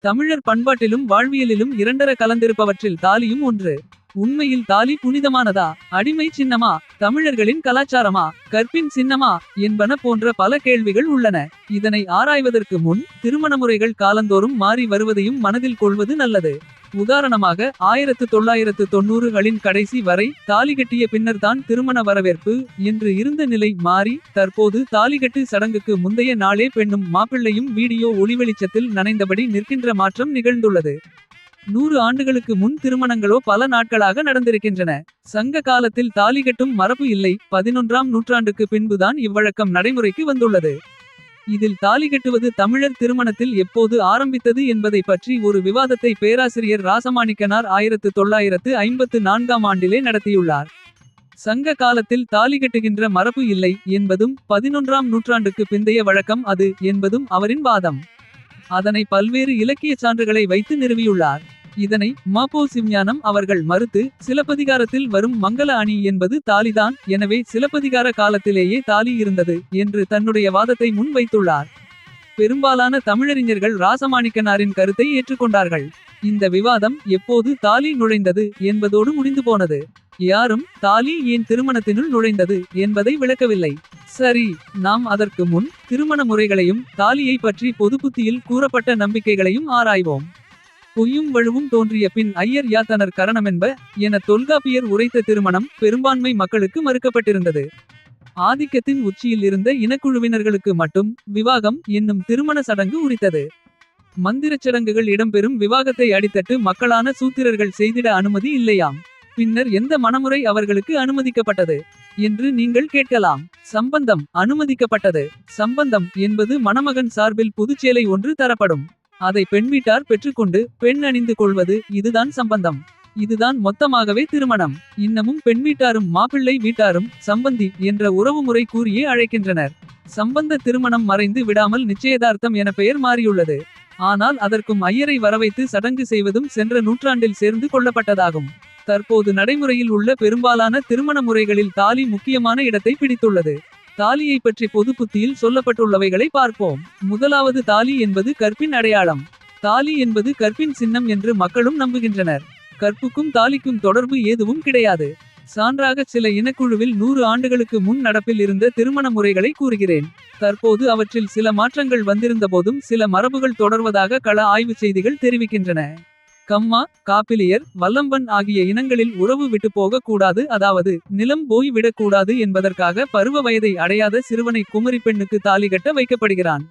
தமிழர் பண்பாட்டிலும் வாழ்வியலிலும் இரண்டர கலந்திருப்பவற்றில் தாலியும் ஒன்று. உண்மையில் தாலி புனிதமானதா அடிமை சின்னமா தமிழர்களின் கலாச்சாரமா கற்பின் சின்னமா என்பன போன்ற பல கேள்விகள் உள்ளன. இதனை ஆராய்வதற்கு முன் திருமண முறைகள் காலந்தோறும் மாறி வருவதையும் மனதில் கொள்வது நல்லது. உதாரணமாக ஆயிரத்து தொள்ளாயிரத்து தொன்னூறுகளின் கடைசி வரை தாலி கட்டிய பின்னர்தான் திருமண வரவேற்பு என்று இருந்த நிலை மாறி தற்போது தாலிகட்டு சடங்குக்கு முந்தைய நாளே பெண்ணும் மாப்பிள்ளையும் வீடியோ ஒளிவெளிச்சத்தில் நனைந்தபடி நிற்கின்ற மாற்றம் நிகழ்ந்துள்ளது. நூறு ஆண்டுகளுக்கு முன் திருமணங்களோ பல நாட்களாக நடந்திருக்கின்றன. சங்க காலத்தில் தாலிகட்டும் மரபு இல்லை பதினொன்றாம் நூற்றாண்டுக்கு பின்புதான் இவ்வழக்கம் நடைமுறைக்கு வந்துள்ளது. இதில் தாலி கட்டுவது தமிழர் திருமணத்தில் எப்போது ஆரம்பித்தது என்பதை பற்றி ஒரு விவாதத்தை பேராசிரியர் ராசமாணிக்கனார் ஆயிரத்து தொள்ளாயிரத்து ஐம்பத்து நான்காம் ஆண்டிலே நடத்தியுள்ளார். சங்க காலத்தில் தாலி கட்டுகின்ற மரபு இல்லை என்பதும் பதினொன்றாம் நூற்றாண்டுக்கு பிந்தைய வழக்கம் அது என்பதும் அவரின் வாதம். அதனை பல்வேறு இலக்கிய சான்றுகளை வைத்து நிறுவியுள்ளார். இதனை மாப்போ சிம்ஞானம் அவர்கள் மறுத்து சிலப்பதிகாரத்தில் வரும் மங்கள அணி என்பது தாலிதான் எனவே சிலப்பதிகார காலத்திலேயே தாலி இருந்தது என்று தன்னுடைய வாதத்தை முன் வைத்துள்ளார். பெரும்பாலான தமிழறிஞர்கள் ராசமாணிக்கனாரின் கருத்தை ஏற்றுக்கொண்டார்கள். இந்த விவாதம் எப்போது தாலி நுழைந்தது என்பதோடு முடிந்து போனது. யாரும் தாலி ஏன் திருமணத்தினுள் நுழைந்தது என்பதை விளக்கவில்லை. சரி நாம் அதற்கு முன் திருமண முறைகளையும் தாலியை பற்றி பொதுப்புத்தியில் கூறப்பட்ட நம்பிக்கைகளையும் ஆராய்வோம். பொய்யும் வழுவும் தோன்றிய பின் ஐயர் யாத்தனர் கரணமென்ப என தொல்காப்பியர் உரைத்த திருமணம் பெரும்பான்மை மக்களுக்கு மறுக்கப்பட்டிருந்தது. ஆதிக்கத்தின் உச்சியில் இருந்த இனக்குழுவினர்களுக்கு மட்டும் விவாகம் என்னும் திருமண சடங்கு உரித்தது. மந்திரச் சடங்குகள் இடம்பெறும் விவாகத்தை அடித்தட்டு மக்களான சூத்திரர்கள் செய்திட அனுமதி இல்லையாம். பின்னர் எந்த மணமுறை அவர்களுக்கு அனுமதிக்கப்பட்டது. என்று நீங்கள் கேட்கலாம் சம்பந்தம் அனுமதிக்கப்பட்டது. சம்பந்தம் என்பது மணமகன் சார்பில் புதுச்சேலை ஒன்று தரப்படும். அதை பெண் வீட்டார் பெற்றுக்கொண்டு பெண் அணிந்து கொள்வது இதுதான் சம்பந்தம். இதுதான் மொத்தமாகவே திருமணம் இன்னமும் பெண் வீட்டாரும் மாப்பிள்ளை வீட்டாரும் சம்பந்தி என்ற உறவுமுறை கூறியே அழைக்கின்றனர். சம்பந்த திருமணம் மறைந்து விடாமல் நிச்சயதார்த்தம் என பெயர் மாறியுள்ளது. ஆனால் அதற்கும் ஐயரை வரவைத்து சடங்கு செய்வதும் சென்ற நூற்றாண்டில் சேர்ந்து கொள்ளப்பட்டதாகும். தற்போது நடைமுறையில் உள்ள பெரும்பாலான திருமண முறைகளில் தாலி முக்கியமான இடத்தை பிடித்துள்ளது. தாலியை பற்றி பொது புத்தியில் சொல்லப்பட்டுள்ளவைகளை பார்ப்போம். முதலாவது தாலி என்பது கற்பின் அடையாளம். தாலி என்பது கற்பின் சின்னம் என்று மக்களும் நம்புகின்றனர். கற்புக்கும் தாலிக்கும் தொடர்பு ஏதுவும் கிடையாது. சான்றாகச் சில இனக்குழுவில் நூறு ஆண்டுகளுக்கு முன் நடப்பில் இருந்த திருமண முறைகளை கூறுகிறேன். தற்போது அவற்றில் சில மாற்றங்கள் வந்திருந்தபோதும் சில மரபுகள் தொடர்வதாக கள ஆய்வுச் செய்திகள் தெரிவிக்கின்றன. கம்மா காப்பிலியர் வல்லம்பன் ஆகிய இனங்களில் உறவு விட்டுப்போக கூடாது அதாவது நிலம் போய் விடக்கூடாது என்பதற்காக பருவ வயதை அடையாத சிறுவனை குமரி பெண்ணுக்கு தாலி கட்ட வைக்கப்படுகிறான்.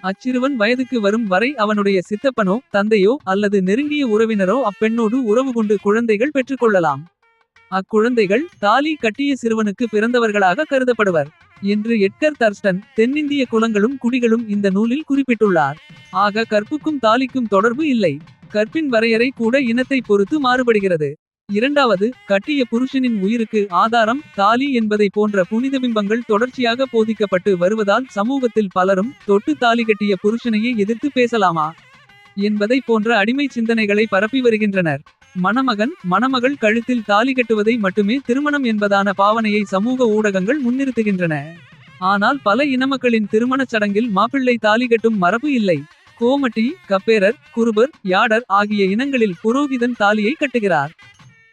அச்சிறுவன் வயதுக்கு வரும் வரை அவனுடைய சித்தப்பனோ தந்தையோ அல்லது நெருங்கிய உறவினரோ அப்பெண்ணோடு உறவு கொண்டு குழந்தைகள் பெற்றுக்கொள்ளலாம். அக்குழந்தைகள் தாலி கட்டிய சிறுவனுக்கு பிறந்தவர்களாக கருதப்படுவர். என்று எட்கர் தர்ஸ்டன் தென்னிந்திய குலங்களும் குடிகளும் இந்த நூலில் குறிப்பிட்டுள்ளார். ஆக கற்புக்கும் தாலிக்கும் தொடர்பு இல்லை. கற்பின் வரையறை கூட இனத்தை பொறுத்து மாறுபடுகிறது. இரண்டாவது கட்டிய புருஷனின் உயிருக்கு ஆதாரம் தாலி என்பதை போன்ற புனித பிம்பங்கள் தொடர்ச்சியாக போதிக்கப்பட்டு வருவதால் சமூகத்தில் பலரும் தொட்டு தாலி கட்டிய புருஷனையே எதிர்த்து பேசலாமா. என்பதை போன்ற அடிமை சிந்தனைகளை பரப்பி வருகின்றனர். மணமகன் மணமகள் கழுத்தில் தாலி கட்டுவதை மட்டுமே திருமணம் என்பதான பாவனையை சமூக ஊடகங்கள் முன்னிறுத்துகின்றன. ஆனால் பல இனமக்களின் திருமணச் சடங்கில் மாப்பிள்ளை தாலி கட்டும் மரபு இல்லை. கோமட்டி கப்பேரர் குருபர் யாடர் ஆகிய இனங்களில் புரோகிதன் தாலியை கட்டுகிறார்.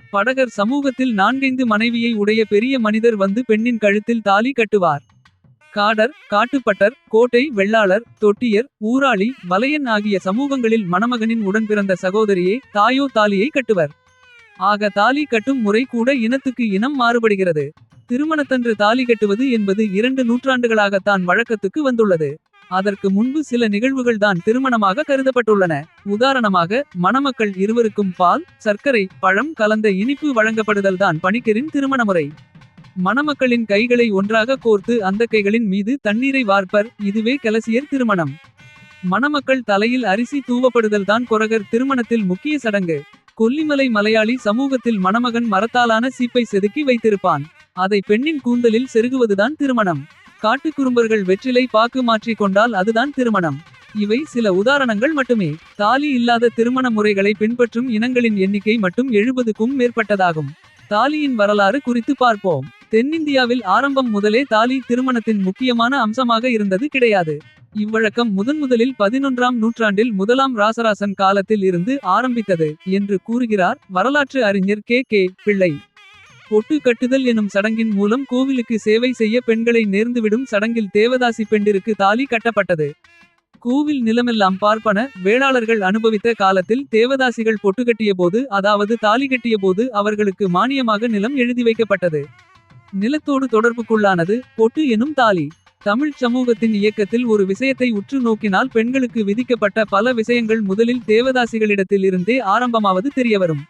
படகர் சமூகத்தில் நான்கைந்து மனைவியை உடைய பெரிய மனிதர் வந்து பெண்ணின் கழுத்தில் தாலி கட்டுவார். காடர் காட்டுப்பட்டர் கோட்டை வெள்ளாளர் தொட்டியர் ஊராளி வலையன் ஆகிய சமூகங்களில் மணமகனின் உடன்பிறந்த சகோதரியே தாயோ தாலியை கட்டுவர். ஆக தாலி கட்டும் முறை கூட இனத்துக்கு இனம் மாறுபடுகிறது. திருமணத்தன்று தாலி கட்டுவது என்பது இரண்டு நூற்றாண்டுகளாகத்தான் வழக்கத்துக்கு வந்துள்ளது. அதற்கு முன்பு சில நிகழ்வுகள் தான் திருமணமாக கருதப்பட்டுள்ளன. உதாரணமாக மணமக்கள் இருவருக்கும் பால் சர்க்கரை பழம் கலந்த இனிப்பு வழங்கப்படுதல் தான் பணிக்கரின் திருமண முறை மணமக்களின் கைகளை ஒன்றாக கோர்த்து அந்த கைகளின் மீது தண்ணீரை வார்ப்பர் இதுவே கலசியர் திருமணம். மணமக்கள் தலையில் அரிசி தூவப்படுதல் தான் கொரகர் திருமணத்தில் முக்கிய சடங்கு. கொல்லிமலை மலையாளி சமூகத்தில் மணமகன் மரத்தாலான சீப்பை செதுக்கி வைத்திருப்பான். அதை பெண்ணின் கூந்தலில் செருகுவதுதான் திருமணம். காட்டுக்குறும்பர்கள் வெற்றிலை பாக்கு மாற்றிக் கொண்டால் அதுதான் திருமணம். இவை சில உதாரணங்கள் மட்டுமே தாலி இல்லாத திருமண முறைகளை பின்பற்றும் இனங்களின் எண்ணிக்கை மட்டும் எழுபதுக்கும் மேற்பட்டதாகும். தாலியின் வரலாறு குறித்து பார்ப்போம். தென்னிந்தியாவில் ஆரம்பம் முதலே தாலி திருமணத்தின் முக்கியமான அம்சமாக இருந்தது கிடையாது. இவ்வழக்கம் முதன்முதலில் பதினொன்றாம் நூற்றாண்டில் முதலாம் ராசராசன் காலத்தில் இருந்து ஆரம்பித்தது என்று கூறுகிறார் வரலாற்று அறிஞர் கே கே பிள்ளை பொட்டு கட்டுதல் எனும் சடங்கின் மூலம் கோவிலுக்கு சேவை செய்ய பெண்களை நேர்ந்துவிடும் சடங்கில் தேவதாசி பெண்டிற்கு தாலி கட்டப்பட்டது. கோவில் நிலமெல்லாம் பார்ப்பன வேளாளர்கள் அனுபவித்த காலத்தில் தேவதாசிகள் பொட்டு கட்டிய போது அதாவது தாலி கட்டிய போது அவர்களுக்கு மானியமாக நிலம் எழுதி வைக்கப்பட்டது. நிலத்தோடு தொடர்புக்குள்ளானது பொட்டு எனும் தாலி. தமிழ் சமூகத்தின் இயக்கத்தில் ஒரு விஷயத்தை உற்று நோக்கினால் பெண்களுக்கு விதிக்கப்பட்ட பல விஷயங்கள் முதலில் தேவதாசிகளிடத்தில் இருந்தே ஆரம்பமாவது தெரியவரும்.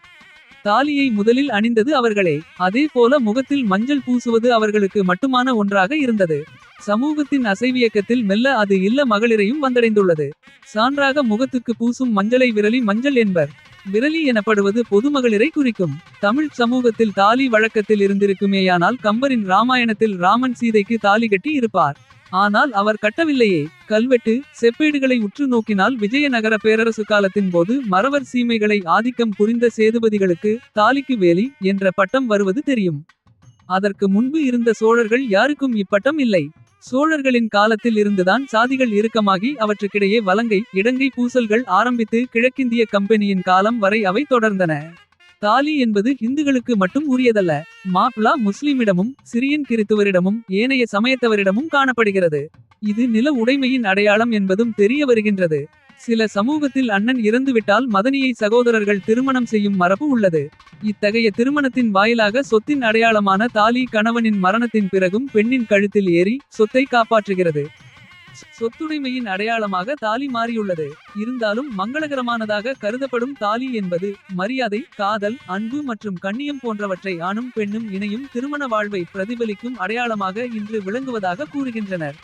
தாலியை முதலில் அணிந்தது அவர்களே. அதே போல முகத்தில் மஞ்சள் பூசுவது அவர்களுக்கு மட்டுமான ஒன்றாக இருந்தது. சமூகத்தின் அசைவியக்கத்தில் மெல்ல அது இல்ல மகளிரையும் வந்தடைந்துள்ளது. சான்றாக முகத்துக்கு பூசும் மஞ்சளை விரலி மஞ்சள் என்பர். விரலி எனப்படுவது பொதுமகளிரை குறிக்கும். தமிழ் சமூகத்தில் தாலி வழக்கத்தில் இருந்திருக்குமேயானால் கம்பரின் ராமாயணத்தில் ராமன் சீதைக்கு தாலி கட்டி இருப்பார். ஆனால் அவர் கட்டவில்லையே. கல்வெட்டு செப்பேடுகளை உற்று நோக்கினால் விஜயநகர பேரரசு காலத்தின் போது மறவர் சீமைகளை ஆதிக்கம் புரிந்த சேதுபதிகளுக்கு தாலிக்கு வேலி என்ற பட்டம் வருவது தெரியும். அதற்கு முன்பு இருந்த சோழர்கள் யாருக்கும் இப்பட்டம் இல்லை. சோழர்களின் காலத்தில் இருந்துதான் சாதிகள் இறுக்கமாகி அவற்றுக்கிடையே வலங்கை இடங்கை பூசல்கள் ஆரம்பித்து கிழக்கிந்திய கம்பெனியின் காலம் வரை அவை தொடர்ந்தன. தாலி என்பது இந்துகளுக்கு மட்டும் உரியதல்ல. மாப்ளா முஸ்லிமிடமும் சிரியன் கிறித்துவரிடமும் ஏனைய சமயத்தவரிடமும் காணப்படுகிறது. இது நில உடைமையின் அடையாளம் என்பதும் தெரிய வருகின்றது. சில சமூகத்தில் அண்ணன் இறந்துவிட்டால் மதனியை சகோதரர்கள் திருமணம் செய்யும் மரபு உள்ளது. இத்தகைய திருமணத்தின் வாயிலாக சொத்தின் அடையாளமான தாலி கணவனின் மரணத்தின் பிறகும் பெண்ணின் கழுத்தில் ஏறி சொத்தை காப்பாற்றுகிறது. சொத்துடைமையின் அடையாளமாக தாலி மாறியுள்ளது. இருந்தாலும் மங்களகரமானதாக கருதப்படும் தாலி என்பது மரியாதை காதல் அன்பு மற்றும் கண்ணியம் போன்றவற்றை ஆணும் பெண்ணும் இணையும் திருமண வாழ்வை பிரதிபலிக்கும் அடையாளமாக இன்று விளங்குவதாக கூறுகின்றனர்.